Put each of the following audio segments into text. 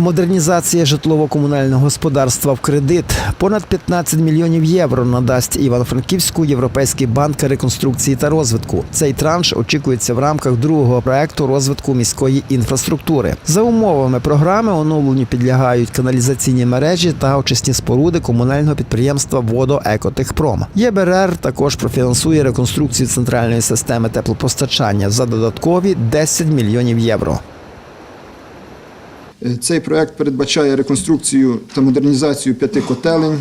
Модернізація житлово-комунального господарства в кредит понад 15 мільйонів євро надасть Івано-Франківську Європейський банк реконструкції та розвитку. Цей транш очікується в рамках другого проекту розвитку міської інфраструктури. За умовами програми оновленню підлягають каналізаційні мережі та очисні споруди комунального підприємства Водоекотехпром. ЄБРР також профінансує реконструкцію центральної системи теплопостачання за додаткові 10 мільйонів євро. Е, Цей проект передбачає реконструкцію та модернізацію п'яти котелень,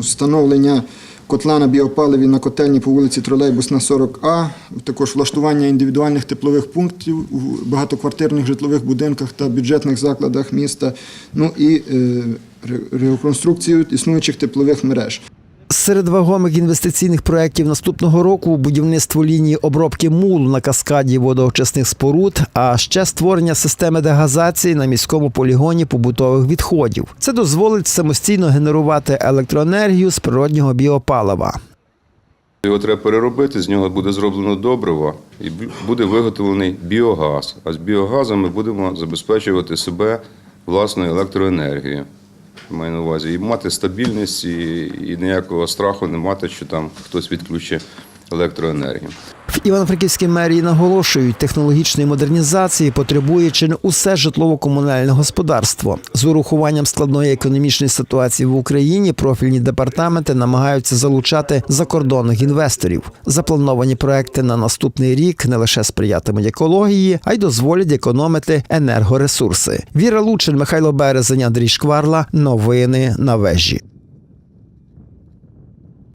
встановлення котла на біопаливі на котельні по вулиці Тролейбусна 40А, також влаштування індивідуальних теплових пунктів у багатоквартирних житлових будинках та бюджетних закладах міста, ну і е, реконструкцію існуючих теплових мереж. Серед вагомих інвестиційних проєктів наступного року будівництво лінії обробки мулу на каскаді водоочисних споруд, а ще створення системи дегазації на міському полігоні побутових відходів. Це дозволить самостійно генерувати електроенергію з природнього біопалива. Його треба переробити, з нього буде зроблено добриво і буде виготовлений біогаз. А з біогазом ми будемо забезпечувати себе власною електроенергією. Маю на увазі. І мати стабільність, і, і ніякого страху не мати, що там хтось відключить електроенергію. В Івано-Франківській мерії наголошують, технологічної модернізації потребує чи не усе житлово-комунальне господарство. З урахуванням складної економічної ситуації в Україні профільні департаменти намагаються залучати закордонних інвесторів. Заплановані проекти на наступний рік не лише сприятимуть екології, а й дозволять економити енергоресурси. Віра Лучин, Михайло Березень, Андрій Шкварла. Новини на вежі.